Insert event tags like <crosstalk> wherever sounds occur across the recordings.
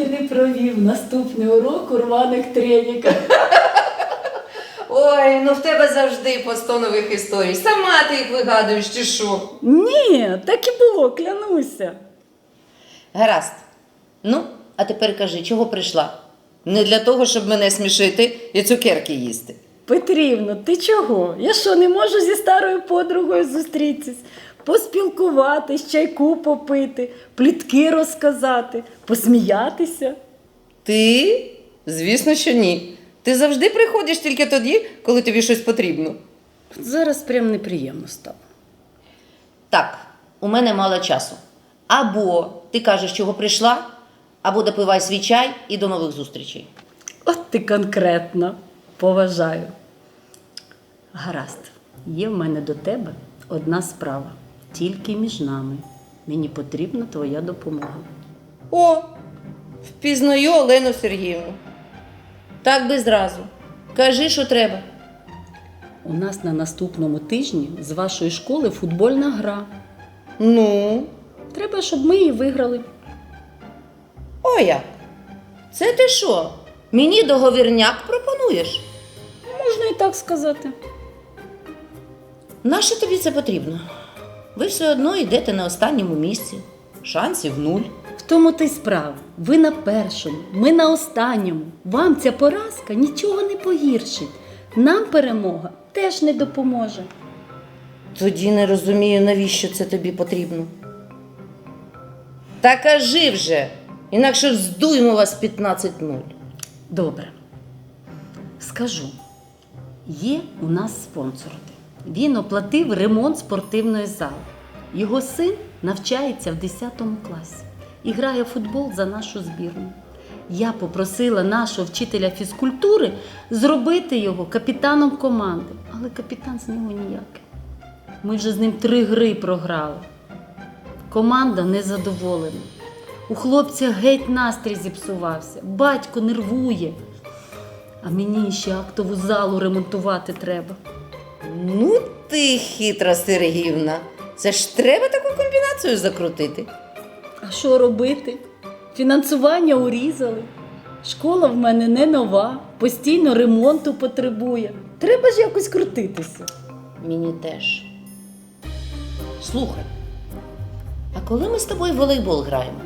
І провів наступний урок у рваних треніках. Ой, ну в тебе завжди по сто нових історій. Сама ти їх вигадуєш чи що? Ні, так і було, клянуся. Гаразд. Ну, а тепер кажи, чого прийшла? Не для того, щоб мене смішити і цукерки їсти. Петрівно, ти чого? Я що, не можу зі старою подругою зустрітись, поспілкуватись, чайку попити, плітки розказати, посміятися? Ти? Звісно, що ні. Ти завжди приходиш тільки тоді, коли тобі щось потрібно. Зараз прям неприємно стало. Так, у мене мало часу. Або ти кажеш, чого прийшла, або допивай свій чай і до нових зустрічей. От ти конкретно поважаю. Гаразд, є в мене до тебе одна справа, тільки між нами. Мені потрібна твоя допомога. О, впізнаю Олену Сергіївну. Так би зразу. Кажи, що треба. У нас на наступному тижні з вашої школи футбольна гра. Ну, Треба, щоб ми її виграли. о як? Це ти що? Мені договірняк пропонуєш? Можна і так сказати. Нащо тобі це потрібно? Ви все одно йдете на останньому місці. Шансів нуль. В тому ти й справа. Ви на першому, ми на останньому. Вам ця поразка нічого не погіршить. Нам перемога теж не допоможе. Тоді не розумію, навіщо це тобі потрібно. Та кажи вже, інакше здуємо вас 15-0. Добре. Скажу, є у нас спонсор. Він оплатив ремонт спортивної зали. Його син навчається в 10 класі і грає в футбол за нашу збірну. Я попросила нашого вчителя фізкультури зробити його капітаном команди, але капітан з нього ніякий. Ми вже з ним три гри програли. Команда незадоволена. У хлопця геть настрій зіпсувався, батько нервує. А мені ще актову залу ремонтувати треба. Ну ти хитра Сергіївна. Це ж треба таку комбінацію закрутити. А що робити? Фінансування урізали. Школа в мене не нова, постійно ремонту потребує. Треба ж якось крутитися. Мені теж. Слухай, а коли ми з тобою в волейбол граємо?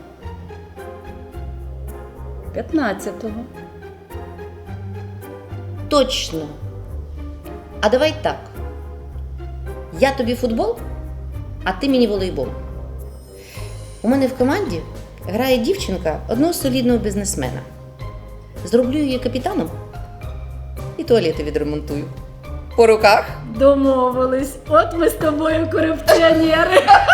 15-го. Точно. А давай так. Я тобі футбол, а ти мені волейбол. У мене в команді грає дівчинка одного солідного бізнесмена. Зроблю її капітаном і туалети відремонтую. По руках. Домовились. От ми з тобою корупціонери. <laughs>